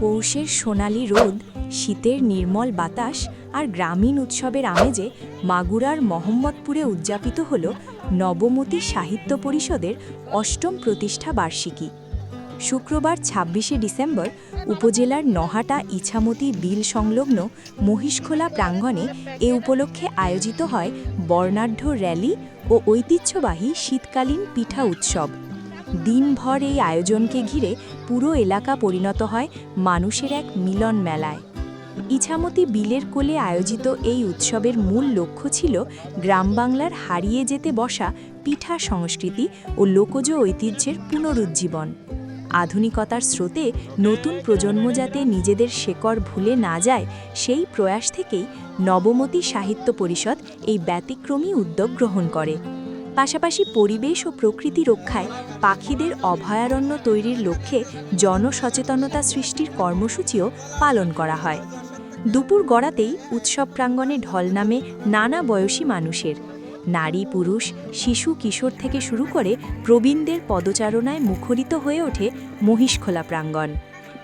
পৌষের সোনালি রোদ, শীতের নির্মল বাতাস আর গ্রামীণ উৎসবের আমেজে মাগুরার মোহাম্মদপুরে উদযাপিত হল নবমতী সাহিত্য পরিষদের অষ্টম প্রতিষ্ঠা বার্ষিকী। শুক্রবার ছাব্বিশে ডিসেম্বর উপজেলার নহাটা ইছামতি বিল সংলগ্ন মহিষখোলা প্রাঙ্গণে এ উপলক্ষে আয়োজিত হয় বর্ণাঢ্য র্যালি ও ঐতিহ্যবাহী শীতকালীন পিঠা উৎসব। দিনভর এই আয়োজনকে ঘিরে পুরো এলাকা পরিণত হয় মানুষের এক মিলন মেলায়। ইছামতি বিলের কোলে আয়োজিত এই উৎসবের মূল লক্ষ্য ছিল গ্রাম বাংলার হারিয়ে যেতে বসা পিঠা সংস্কৃতি ও লোকজ ঐতিহ্যের পুনরুজ্জীবন। আধুনিকতার স্রোতে নতুন প্রজন্ম যাতে নিজেদের শেকড় ভুলে না যায়, সেই প্রয়াস থেকেই নবমতী সাহিত্য পরিষদ এই ব্যতিক্রমী উদ্যোগ গ্রহণ করে। পাশাপাশি পরিবেশ ও প্রকৃতি রক্ষায় পাখিদের অভয়ারণ্য তৈরির লক্ষ্যে জনসচেতনতা সৃষ্টির কর্মসূচিও পালন করা হয়। দুপুর গড়াতেই উৎসব প্রাঙ্গণে ঢল নামে নানা বয়সী মানুষের। নারী, পুরুষ, শিশু, কিশোর থেকে শুরু করে প্রবীণদের পদচারণায় মুখরিত হয়ে ওঠে মহিষখোলা প্রাঙ্গণ।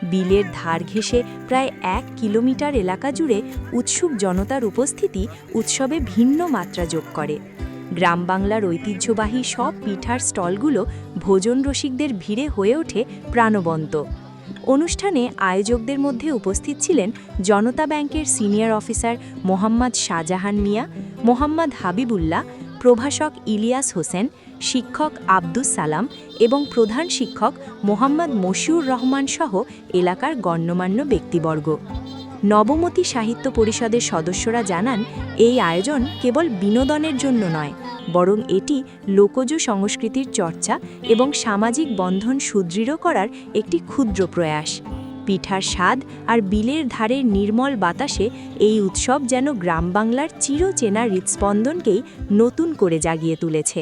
বিলের ধার ঘেঁষে প্রায় এক কিলোমিটার এলাকা জুড়ে উৎসুক জনতার উপস্থিতি উৎসবে ভিন্ন মাত্রা যোগ করে। গ্রাম বাংলার ঐতিহ্যবাহী সব পিঠার স্টলগুলো ভোজন রসিকদের ভিড়ে হয়ে ওঠে প্রাণবন্ত। অনুষ্ঠানে আয়োজকদের মধ্যে উপস্থিত ছিলেন জনতা ব্যাংকের সিনিয়র অফিসার মোহাম্মদ শাহজাহান মিয়া, মোহাম্মদ হাবিবুল্লাহ, প্রভাষক ইলিয়াস হোসেন, শিক্ষক আব্দুস সালাম এবং প্রধান শিক্ষক মোহাম্মদ মশিউর রহমান সহ এলাকার গণ্যমান্য ব্যক্তিবর্গ। নবমতী সাহিত্য পরিষদের সদস্যরা জানান, এই আয়োজন কেবল বিনোদনের জন্য নয়, বরং এটি লোকজ সংস্কৃতির চর্চা এবং সামাজিক বন্ধন সুদৃঢ় করার একটি ক্ষুদ্র প্রয়াস। পিঠার স্বাদ আর বিলের ধারের নির্মল বাতাসে এই উৎসব যেন গ্রাম বাংলার চিরচেনা হৃৎস্পন্দনকেই নতুন করে জাগিয়ে তুলেছে।